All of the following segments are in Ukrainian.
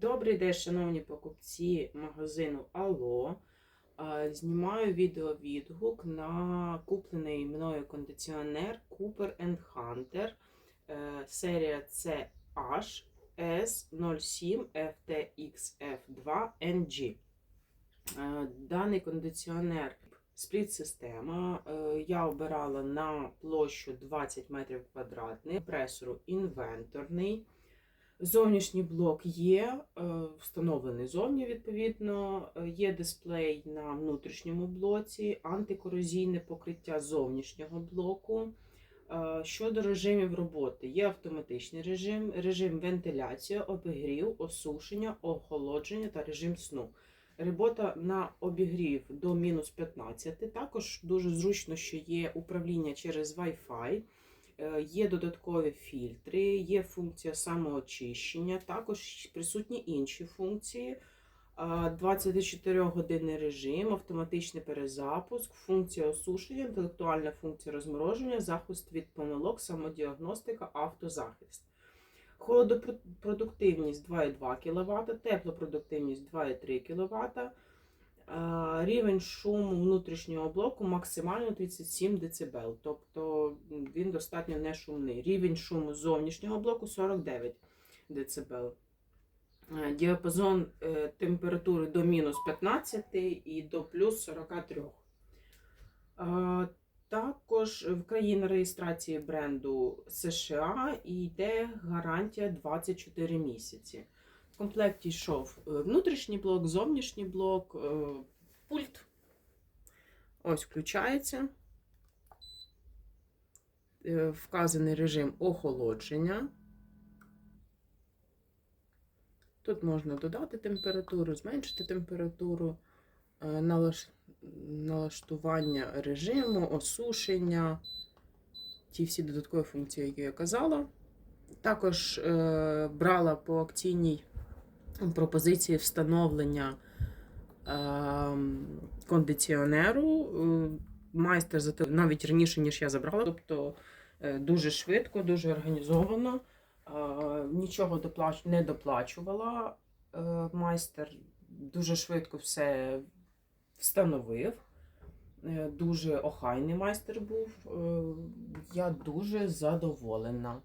Добрий день, шановні покупці магазину Алло. Знімаю відеовідгук на куплений мною кондиціонер Cooper Hunter. Е, Серія CH S07 FTXF2 NG. Е, Даний кондиціонер спліт-система. Е, Я обирала на площу 20 метрів квадратних, компресору інвенторний. Зовнішній блок є, е, встановлений зовні, відповідно. Е, Є дисплей на внутрішньому блоці, антикорозійне покриття зовнішнього блоку. Е, Щодо режимів роботи, є автоматичний режим, режим вентиляція, обігрів, осушення, охолодження та режим сну. Робота на обігрів до мінус 15. Також дуже зручно, що є управління через Wi-Fi. Е, Є додаткові фільтри, є функція самоочищення, також присутні інші функції. 24 годинний режим, автоматичний перезапуск, функція осушення, інтелектуальна функція розмороження, захист від помилок, самодіагностика, автозахист. Холодопродуктивність 2,2 кВт, теплопродуктивність 2,3 кВт. Е, Рівень шуму внутрішнього блоку максимально 37 дБ, тобто він достатньо не шумний. Рівень шуму зовнішнього блоку 49 дБ. Е, Діапазон е, температури до мінус 15 і до плюс 43. Е, Також в країні реєстрації бренду США йде гарантія 24 місяці. В комплекті йшов е, внутрішній блок, зовнішній блок, е, пульт. Ось включається. Е, Вказаний режим охолодження. Тут можна додати температуру, зменшити температуру, налаштування режиму, осушення, ті всі додаткові функції, які я казала. Також брала по акційній пропозиції встановлення е, кондиціонеру. Е, Майстер навіть раніше, ніж я забрала, тобто е, дуже швидко, дуже організовано. Е, Нічого не доплачувала. Майстер дуже швидко все встановив. Дуже охайний майстер був. Я дуже задоволена.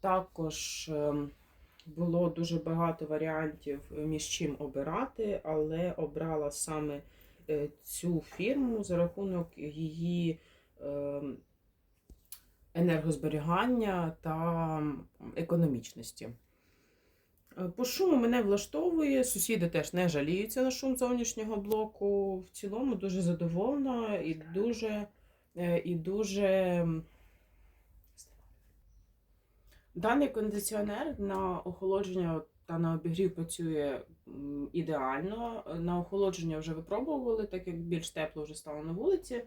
Також ем, було дуже багато варіантів, е, між чим обирати, але обрала саме е, цю фірму за рахунок її ем, енергозберігання та економічності. Е, По шуму мене влаштовує. Сусіди теж не жаліються на шум зовнішнього блоку. В цілому дуже задоволена і дуже, і дуже Даний кондиціонер на охолодження та на обігрів працює ідеально. На охолодження вже випробували, так як більш тепло вже стало на вулиці.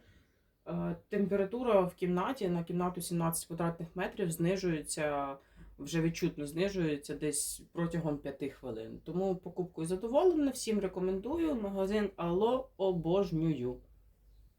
Е, Температура в кімнаті на кімнату 17 квадратних метрів знижується, вже відчутно знижується десь протягом 5 хвилин. Тому покупкою задоволена, всім рекомендую. Магазин Алло обожнюю.